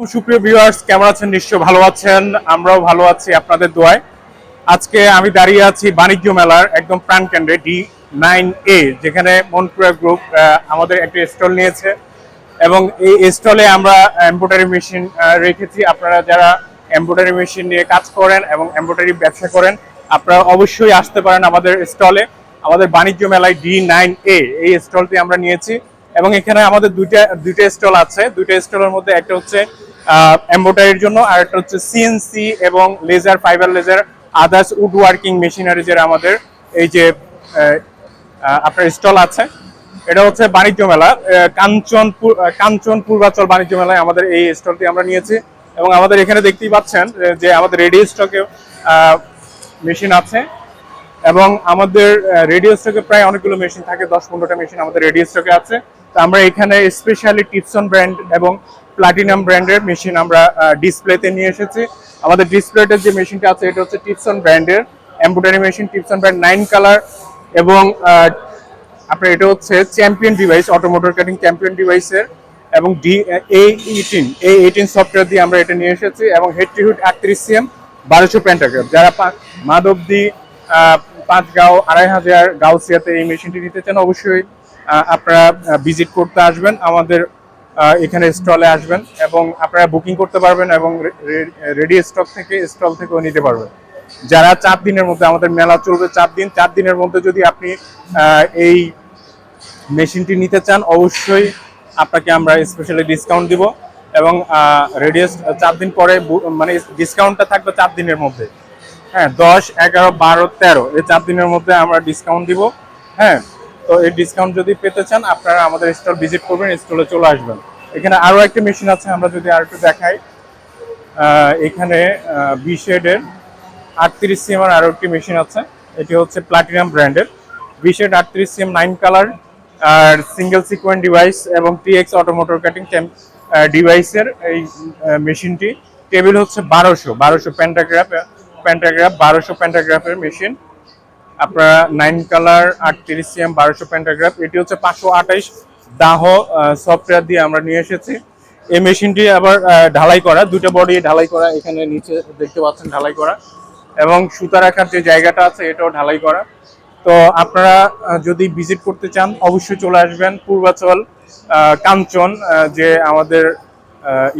সুপ্রিয় ভিউয়ার্স কেমন আছেন? নিশ্চয় ভালো আছেন। আমরাও ভালো আছি আপনাদের দোয়ায়। আজকে আমি দাঁড়িয়ে আছি বাণিজ্য মেলার একদম প্রাণ কেন্দ্রে ডি নাইন এ যেখানে মনপুরা গ্রুপ আমাদের একটি স্টল নিয়েছে। এবং এই স্টলে আমরা এমব্রয়ডারি মেশিন রেখেছি। আপনারা যারা এমব্রয়ডারি মেশিন নিয়ে কাজ করেন এবং এমব্রয়ডারি ব্যবসা করেন, আপনারা অবশ্যই আসতে পারেন আমাদের স্টলে আমাদের বাণিজ্য মেলায় ডি নাইন এ এই স্টলটি আমরা নিয়েছি। এবং এখানে আমাদের দুইটা দুইটা স্টল আছে। দুইটা স্টলের মধ্যে একটা হচ্ছে এমব্রয়ডারির জন্য, আর একটা হচ্ছে সিএনসি এবং laser fibre laser others wood working মেশিনারিজের আমাদের এই যে আপনার স্টল আছে। এটা হচ্ছে বাণিজ্য মেলা কাঞ্চনপুর কাঞ্চন পূর্বাচল বাণিজ্য মেলায় আমাদের এই স্টলটি আমরা নিয়েছি। এবং আমাদের এখানে দেখতেই পাচ্ছেন যে আমাদের রেডিও স্টকে মেশিন আছে। এবং আমাদের রেডিও স্টকে প্রায় অনেকগুলো মেশিন থাকে, দশ পনেরোটা মেশিন আমাদের রেডিও স্টকে আছে। তো আমরা এখানে স্পেশালি টিপসন ব্র্যান্ড এবং প্লাটিনাম ব্র্যান্ডের মেশিন আমরা ডিসপ্লেতে নিয়ে এসেছি। আমাদের ডিসপ্লেটের যে মেশিনটা আছে, এটা হচ্ছে টিপসন ব্র্যান্ডের embroidery machine Tipson brand nine colour এবং আপনার এটা হচ্ছে champion device automotor cutting champion ডিভাইসের এবং D A eighteen A eighteen software দিয়ে আমরা এটা নিয়ে এসেছি এবং হেড টু হেড আটত্রিশ সিএম বারোশো প্যান্টাগ্রাফ যারা মাধবদী পাঁচগাঁও, আড়াই হাজার গাউসিয়াতে এই মেশিনটি নিতে চান, অবশ্যই আপনারা ভিজিট করতে আসবেন। আমাদের এখানে স্টলে আসবেন এবং আপনারা বুকিং করতে পারবেন এবং রেডি স্টক থেকে স্টল থেকেও নিতে পারবেন। যারা চার দিনের মধ্যে, আমাদের মেলা চলবে চার দিন, চার দিনের মধ্যে যদি আপনি এই মেশিনটি নিতে চান, অবশ্যই আপনাকে আমরা স্পেশালি ডিসকাউন্ট দিব এবং রেডিয়াস চার দিন পরে মানে ডিসকাউন্টটা থাকবে চার দিনের মধ্যে। হ্যাঁ দশ, এগারো, বারো, তেরো, এই চার দিনের মধ্যে আমরা ডিসকাউন্ট দিব। হ্যাঁ তো এই ডিসকাউন্ট যদি পেতে চান, আপনারা আমাদের স্টল ভিজিট করবেন স্টলে চলে আসবেন। এখানে আরও একটা মেশিন আছে, আমরা যদি আর একটু দেখাই এখানে বি শেডের আটত্রিশ সিএম আর আরও একটি মেশিন আছে। এটি হচ্ছে প্লাটিনাম ব্র্যান্ডের বি শেড আটত্রিশ সিএম নাইন কালার আর সিঙ্গেল সিকোয়েন্ট ডিভাইস এবং টিএক্স অটোমোটর কাটিং ডিভাইসের এই মেশিনটি টেবিল হচ্ছে বারোশো বারোশো প্যান্টাগ্রাফ প্যান্টাগ্রাফ বারোশো প্যান্টাগ্রাফের মেশিন আপনারা নাইন কালার আটত্রিশ সিএম বারোশো প্যান্টাগ্রাফ এটি হচ্ছে পাঁচশো আঠাইশ দাহ সফটওয়্যার দিয়ে আমরা নিয়ে এসেছি। এই মেশিনটি আবার ঢালাই করা দুটো বডি ঢালাই করা, এখানে নিচে দেখতে পাচ্ছেন ঢালাই করা। এবং সুতা রাখার যে জায়গাটা আছে, এটাও ঢালাই করা। তো আপনারা যদি ভিজিট করতে চান, অবশ্যই চলে আসবেন পূর্বাচল কাঞ্চন যে আমাদের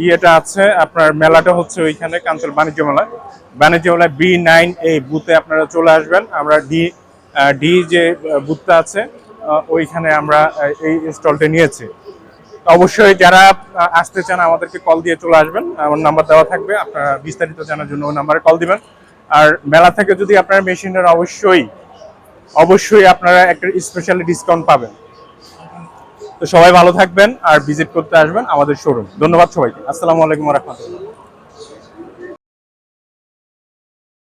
ইয়েটা আছে, আপনার মেলাটা হচ্ছে ওইখানে কাঞ্চল বাণিজ্য মেলা। বাণিজ্য মেলায় বি নাইন এই বুথে আপনারা চলে আসবেন। আমরা ডি ডি যে বুথটা আছে ওইখানে আমরা এই স্টলটা নিয়েছি। অবশ্যই যারা আসতে চান, আমাদেরকে কল দিয়ে চলে আসবেন। আমার নাম্বার দেওয়া থাকবে। আপনারা বিস্তারিত জানার জন্য ওই নাম্বারে কল দিবেন। আর মেলা থেকে যদি আপনার মেশিনের অবশ্যই অবশ্যই আপনারা একটা স্পেশালি ডিসকাউন্ট পাবেন। তো সবাই ভালো থাকবেন আর ভিজিট করতে আসবেন আমাদের শোরুম ধন্যবাদ সবাইকে। আসসালামু আলাইকুম রহমতুল্লাহ।